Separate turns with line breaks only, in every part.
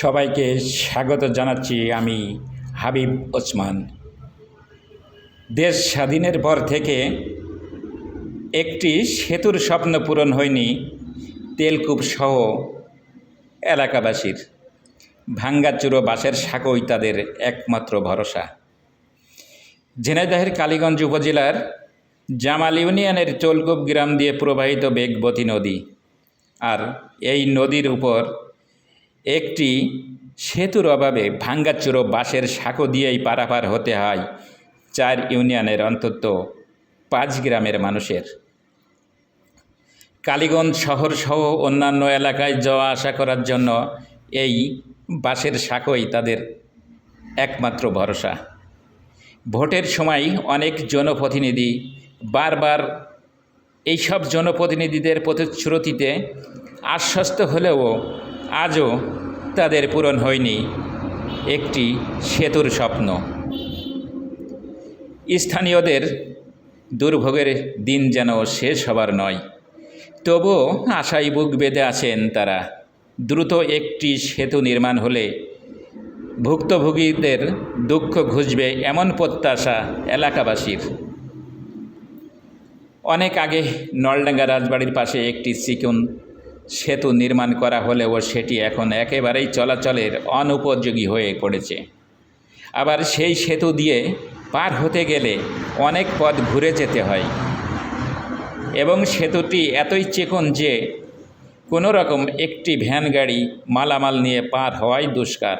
সবাইকে স্বাগত জানাচ্ছি আমি হাবিব ওসমান। দেশ স্বাধীনের পর থেকে একটি সেতুর স্বপ্ন পূরণ হয়নি তেলকূপ সহ এলাকাবাসীর। ভাঙ্গাচুরো বাসের সাঁকোই তাদের একমাত্র ভরসা। ঝিনাইদহের কালীগঞ্জ উপজেলার জামাল ইউনিয়নের চোলকূপ গ্রাম দিয়ে প্রবাহিত বেগবতী নদী। আর এই নদীর উপর একটি সেতুর অভাবে ভাঙ্গাচুরো বাঁশের সাঁকো দিয়েই পারাপার হতে হয় চার ইউনিয়নের অন্তত পাঁচ গ্রামের মানুষের। কালীগঞ্জ শহর সহ অন্যান্য এলাকায় যাওয়া আসা করার জন্য এই বাঁশের সাঁকোই তাদের একমাত্র ভরসা। ভোটের সময় অনেক জনপ্রতিনিধি বারবার এইসব জনপ্রতিনিধিদের প্রতিশ্রুতিতে আশ্বস্ত হলেও আজও তাদের পূরণ হয়নি। একটি সেতুর স্বপ্ন। স্থানীয়দের দুর্ভোগের দিন যেন শেষ হবার নয়। তবুও আশায় বুক বেঁধে আছেন তারা। দ্রুত একটি সেতু নির্মাণ হলে ভুক্তভোগীদের দুঃখ ঘুচবে এমন প্রত্যাশা এলাকাবাসীর। অনেক আগে নলডাঙ্গা রাজবাড়ির পাশে একটি চিকন সেতু নির্মাণ করা হলেও সেটি এখন একেবারেই চলাচলের অনুপযোগী হয়ে পড়েছে। আবার সেই সেতু দিয়ে পার হতে গেলে অনেক পথ ঘুরে যেতে হয়। এবং সেতুটি এতই চিকন যে কোনো রকম একটি ভ্যান গাড়ি মালামাল নিয়ে পার হওয়াই দুষ্কার।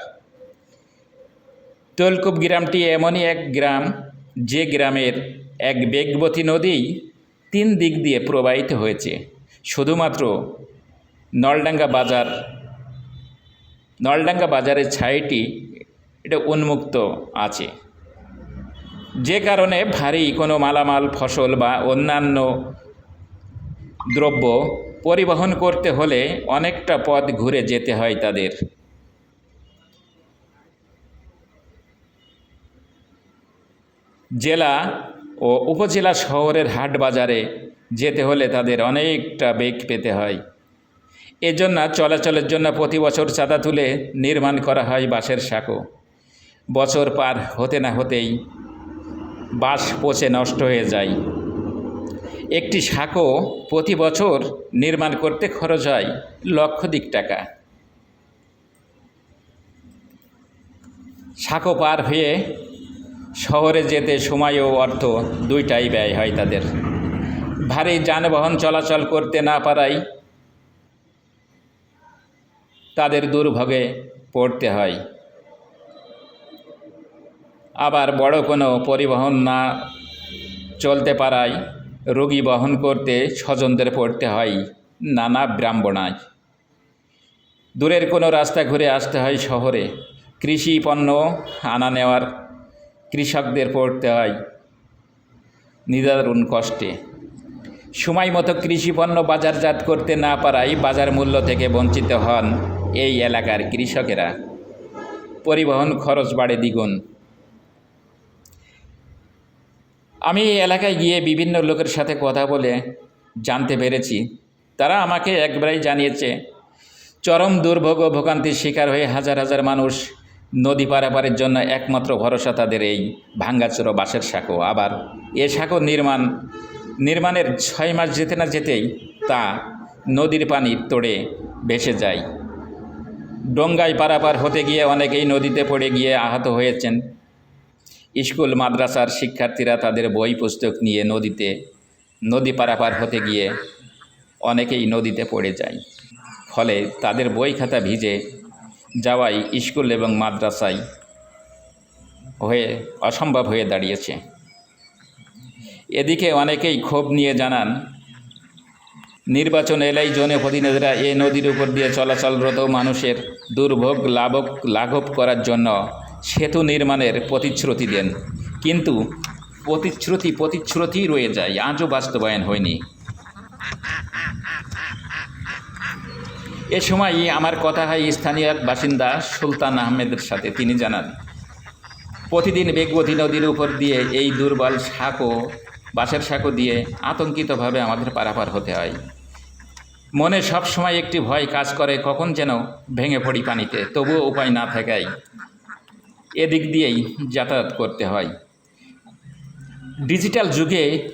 তোলকূপ গ্রামটি এমনই এক গ্রাম, যে গ্রামের এক বেগবতী নদী তিন দিক দিয়ে প্রবাহিত হয়েছে। শুধুমাত্র নলডাঙ্গা বাজার। নলডাঙ্গা বাজারের ছাইটি এটা উন্মুক্ত আছে। যে কারণে ভারী কোনো মালামাল, ফসল বা অন্যান্য দ্রব্য পরিবহন করতে হলে অনেকটা পথ ঘুরে যেতে হয় তাদের। জেলা ও উপজেলা শহরের হাট বাজারে যেতে হলে তাদের অনেকটা বেগ পেতে হয়। এজন্য চলাচলের জন্য প্রতি বছর চাঁদা তুলে নির্মাণ করা হয় বাঁশের সাঁকো। বছর পার হতে না হতেই বাঁশ পচে নষ্ট হয়ে যায়। একটি সাঁকো প্রতি বছর নির্মাণ করতে খরচ হয় লক্ষাধিক টাকা। সাঁকো পার হয়ে শহরে যেতে সময় ও অর্থ দুইটাই ব্যয় হয় তাদের। ভারী যানবাহন চলাচল করতে না পারায় তাদের দুর্ভোগে পড়তে হয়। আবার বড় কোনো পরিবহন না চলতে পারায় রোগী বহন করতে স্বজনদের পড়তে হয় নানা ব্রাহ্মণায়। দূরের কোনো রাস্তা ঘুরে আসতে হয় শহরে। কৃষি পণ্য আনা নেওয়ার কৃষকদের পড়তে হয় নিদারুণ কষ্টে। সময় মতো কৃষিপণ্য বাজারজাত করতে না পারায় বাজার মূল্য থেকে বঞ্চিত হন এই এলাকার কৃষকেরা পরিবহন খরচ বাড়ে দ্বিগুণ। আমি এই এলাকায় গিয়ে বিভিন্ন লোকের সাথে কথা বলে জানতে পেরেছি। তারা আমাকে একবারই জানিয়েছে, চরম দুর্ভোগ ও ভোগান্তির শিকার হয়ে হাজার হাজার মানুষ নদী পারাপারের জন্য একমাত্র ভরসা তাদের এই ভাঙ্গাচোরো বাঁশের সাঁকো। আবার এ সাঁকো নির্মাণ, নির্মাণের ছয় মাস যেতে না যেতেই তা নদীর পানি তোড়ে ভেসে যায়। ডঙ্গায় পারাপার হতে গিয়ে অনেকেই নদীতে পড়ে গিয়ে আহত হয়েছেন। স্কুল, মাদ্রাসার শিক্ষার্থীরা তাদের বই পুস্তক নিয়ে নদীতে, নদী পারাপার হতে গিয়ে অনেকেই নদীতে পড়ে যায়। ফলে তাদের বই খাতা ভিজে যাওয়াই স্কুল এবং মাদ্রাসায় হয়ে, অসম্ভব হয়ে দাঁড়িয়েছে। এদিকে অনেকেই ক্ষোভ নিয়ে জানান নির্বাচন এলাই জনপ্রতিনিধিরা এ নদীর উপর দিয়ে চলাচলরত মানুষের দুর্ভোগ লাভক, লাঘব করার জন্য সেতু নির্মাণের প্রতিশ্রুতি দেন। কিন্তু প্রতিশ্রুতি প্রতিশ্রুতি রয়ে যায়, আজও বাস্তবায়ন হয়নি। এ সময় আমার কথা হয় স্থানীয় এক বাসিন্দা সুলতান আহমেদের সাথে। তিনি জানান, প্রতিদিন বেগবতী নদীর উপর দিয়ে এই দুর্বল সাঁকো বাঁশের সাঁকো দিয়ে আতঙ্কিতভাবে আমাদের পারাপার হতে হয়। মনে সব সময় একটি ভয় কাজ করে কখন যেন ভেঙে পড়ি পানিতে, তবুও উপায় না থাকায়। এদিক দিয়েই যাতায়াত করতে হয়। ডিজিটাল যুগে,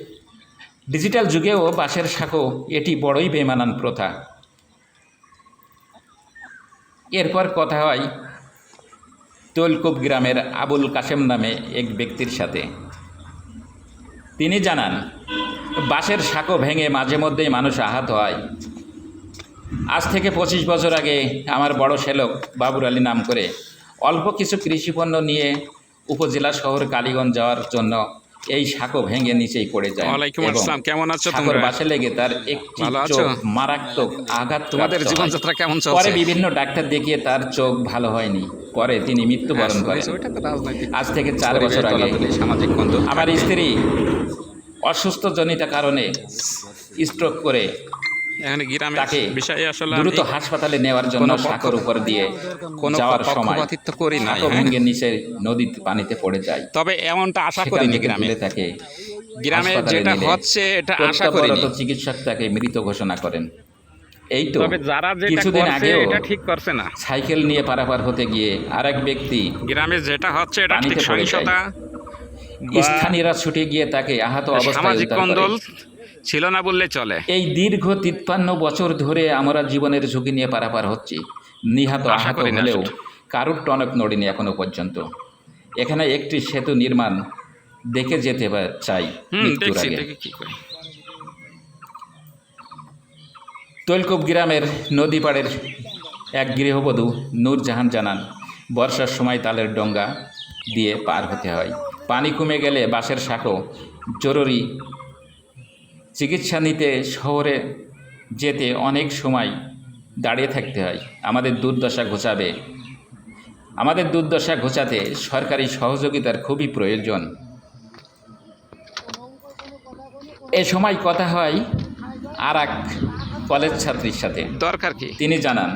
ডিজিটাল যুগেও বাঁশের সাঁকো এটি বড়ই বেমানান প্রথা। এরপর কথা হয় তৈলকুপ গ্রামের আবুল কাশেম নামে এক ব্যক্তির সাথে। তিনি জানান বাঁশের শাঁখো ভেঙে মাঝে মধ্যেই মানুষ আহত হয়। আজ থেকে পঁচিশ বছর আগে আমার বড় শ্যালক বাবুর আলী নাম করে অল্প কিছু কৃষিপণ্য নিয়ে উপজেলা শহর কালীগঞ্জ যাওয়ার জন্য এই শাঁখো ভেঙে নিচেই পড়ে যায়।
ওয়ালাইকুম আসসালাম কেমন আছো তোমরা?
বাসে লেগে তার একটি চোখ মারাত্মক আঘাত
তোমাদের জীবনযাত্রা কেমন
পরে বিভিন্ন ডাক্তার দেখিয়ে তার চোখ ভালো হয়নি। পরে তিনি মৃত্যুবরণ করেন।
হ্যাঁ, রাজনৈতিক
আজ থেকে চার বছর আগে
সামাজিক
আমার স্ত্রী অসুস্থজনিত কারণে স্ট্রোক করে
এখানে
তাকে
বিষয়ে আসলে
দ্রুত হাসপাতালে নেওয়ার জন্য সাঁকোর উপর দিয়ে
কোনো
যাওয়ার সময়
করি
সাঁকো
হ্যাঁ।
ভেঙে নিচে নদীর পানিতে পড়ে যায়।
তবে এমনটা আশা করিনি গ্রামে।
তাকে
গ্রামে যেটা হচ্ছে এটা আশা করিনি।
কর্তব্যরত চিকিৎসক তাকে মৃত ঘোষণা করেন। এই তো
যারা
কিছুদিন আগেও
এটা ঠিক করছে না।
সাইকেল নিয়ে পারাপার হতে গিয়ে আরেক ব্যক্তি
গ্রামে যেটা হচ্ছে এটা ঠিক সহিংসতা।
স্থানীয়রা ছুটে গিয়ে তাকে আহত অবস্থায়
সামাজিক কন্দল ছিল না বললে চলে।
এই দীর্ঘ তিপ্পান্ন বছর ধরে আমরা জীবনের ঝুঁকি নিয়ে পারাপার হচ্ছি। নিহাত আহত হলেও কারুর টনক নড়েনি এখনও পর্যন্ত। এখানে একটি সেতু নির্মাণ দেখে যেতে চাই মৃত্যুর আগে
দেখি কি করি
তৈলকুপ গ্রামের নদী পাড়ের এক গৃহবধূ নূরজাহান জানান, বর্ষার সময় তালের ডঙ্গা দিয়ে পার হতে হয়। পানি কমে গেলে বাঁশের শাঁখো জরুরি। চিকিৎসা নিতে শহরে যেতে অনেক সময় দাঁড়িয়ে থাকতে হয়। আমাদের দুর্দশা ঘোচাবে। আমাদের দুর্দশা ঘোচাতে সরকারি সহযোগিতার খুবই প্রয়োজন। এ সময় কথা হয় আর এক কলেজ ছাত্রীর সাথে।
দরকার কি?
তিনি জানান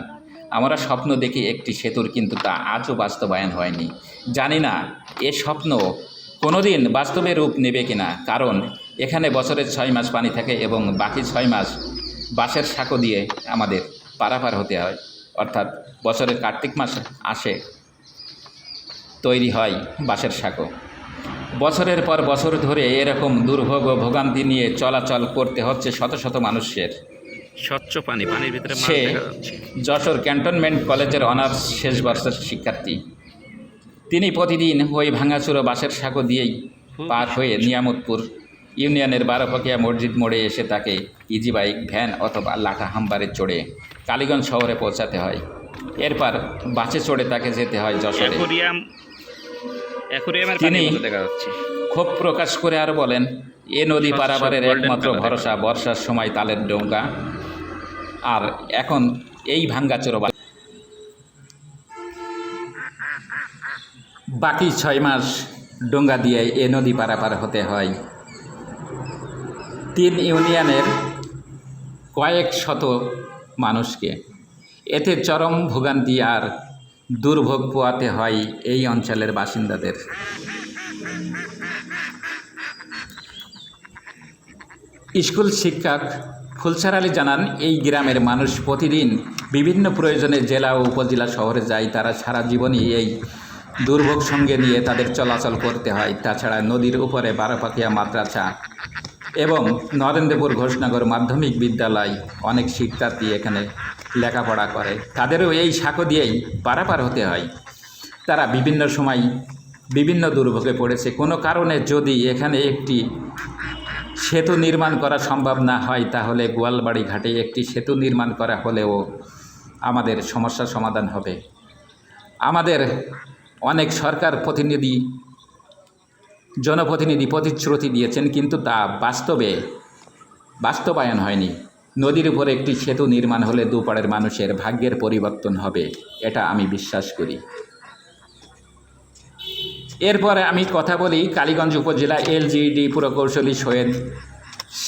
আমরা স্বপ্ন দেখি একটি সেতুর কিন্তু তা আজও বাস্তবায়ন হয়নি। জানি না এ স্বপ্ন কোনোদিন বাস্তবে রূপ নেবে কিনা কারণ এখানে বছরের ছয় মাস পানি থাকে এবং বাকি ছয় মাস বাঁশের সাঁকো দিয়ে আমাদের পারাপার হতে হয়। অর্থাৎ বছরের কার্তিক মাস আসে তৈরি হয় বাঁশের সাঁকো। বছরের পর বছর ধরে এরকম দুর্ভোগ ও ভোগান্তি নিয়ে চলাচল করতে হচ্ছে শত শত মানুষের।
স্বচ্ছ পানি পানির ভিতরে
সে যশোর ক্যান্টনমেন্ট কলেজের অনার্স শেষ বর্ষের শিক্ষার্থী। তিনি প্রতিদিন ওই ভাঙাচুরো বাসের সাঁকো দিয়েই পার হয়ে নিয়ামতপুর ইউনিয়নের বারোপাকিয়া মসজিদ মোড়ে এসে তাকে ইজি বাইক ভ্যান অথবা লাঠা হাম্বারে চড়ে কালীগঞ্জ শহরে পৌঁছাতে হয়। এরপর বাসে চড়ে তাকে যেতে হয় যশোরে। তিনি- ক্ষোভ প্রকাশ করে আর বলেন এ নদী পারাবারের একমাত্র ভরসা বর্ষার সময় তালের ডোঙ্গা। আর এখন এই ভাঙ্গা ভাঙ্গাচোর বাকি ছয় মাস ডোঙ্গা দিয়ে এ নদী পারাপার হতে হয়। তিন ইউনিয়নের কয়েক শত মানুষকে। এতে চরম ভোগান্তি আর দুর্ভোগ পোয়াতে হয় এই অঞ্চলের বাসিন্দাদের। স্কুল শিক্ষক ফুলসার আলী জানান, এই গ্রামের মানুষ প্রতিদিন বিভিন্ন প্রয়োজনে জেলা ও উপজেলা শহরে যায়, তারা সারা জীবনই এই দুর্ভোগ সঙ্গে নিয়ে তাদের চলাচল করতে হয়। তাছাড়া নদীর উপরে বারোপাকিয়া মাদ্রাসা এবং নরেন্দ্রপুর ঘোষনগর মাধ্যমিক বিদ্যালয় অনেক শিক্ষার্থী এখানে লেখাপড়া করে। তাদেরও এই সাঁকো দিয়েই পারাপার হতে হয়। তারা বিভিন্ন সময় বিভিন্ন দুর্ভোগে পড়েছে। কোনো কারণে যদি এখানে একটি সেতু নির্মাণ করা সম্ভব না হয়, তাহলে গোয়ালবাড়ি ঘাটে একটি সেতু নির্মাণ করা হলেও আমাদের সমস্যার সমাধান হবে। আমাদের অনেক সরকার প্রতিনিধি, জনপ্রতিনিধি প্রতিশ্রুতি দিয়েছেন, কিন্তু তা বাস্তবে বাস্তবায়ন হয়নি। নদীর উপরে একটি সেতু নির্মাণ হলে দুপাড়ের মানুষের ভাগ্যের পরিবর্তন হবে, এটা আমি বিশ্বাস করি। এরপরে আমি কথা বলি কালীগঞ্জ উপজেলা এলজিডি প্রকৌশলী সৈয়দ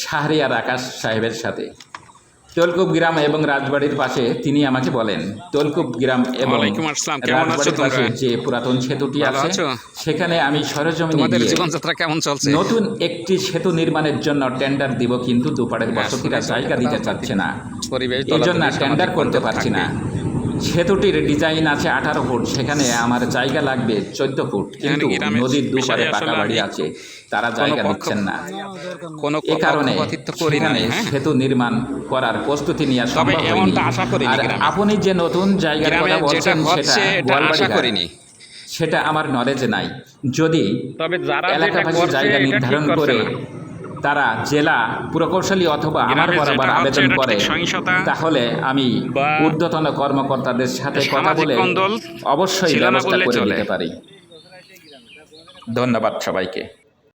শাহরিয়ার আকাশ সাহেবের সাথে। তলকুপ গ্রাম এবং রাজবাড়ির পাশে তিনি আমাকে বলেন তলকুপ গ্রাম এবং রাজবাড়ির পাশে যে পুরাতন সেতুটি আছে সেখানে আমি সরজমিনে
জীবনযাত্রা কেমন চলছে?
নতুন একটি সেতু নির্মাণের জন্য টেন্ডার দিব কিন্তু দুপাড়ের
হ্যাঁ,
বসতিরা জায়গা দিতে চাচ্ছে না। এই জন্য টেন্ডার করতে পারছি না। সেতুটির ডিজাইন আছে আঠারো ফুট সেখানে আমার জায়গা লাগবে চোদ্দ ফুট। কিন্তু নদীর দুপারে পাকা বাড়ি আছে তারা জায়গা দিচ্ছেন না।
কোনো
এ কারণে সেখানে
হ্যাঁ?
সেতু নির্মাণ করার প্রস্তুতি নেওয়া সম্ভব হয়নি। আর আপনি যে নতুন জায়গার কথা বলছেন সেটা
করিনি।
সেটা আমার নলেজে নাই। যদি
তবে যারা
এলাকাবাসী জায়গা নির্ধারণ করে। তারা জেলা প্রকৌশলী অথবা আমার বরাবর আবেদন করে তাহলে আমি ঊর্ধ্বতন কর্মকর্তাদের সাথে কথা বলে অবশ্যই ব্যবস্থা করে
চলে।
দিতে পারি ধন্যবাদ সবাইকে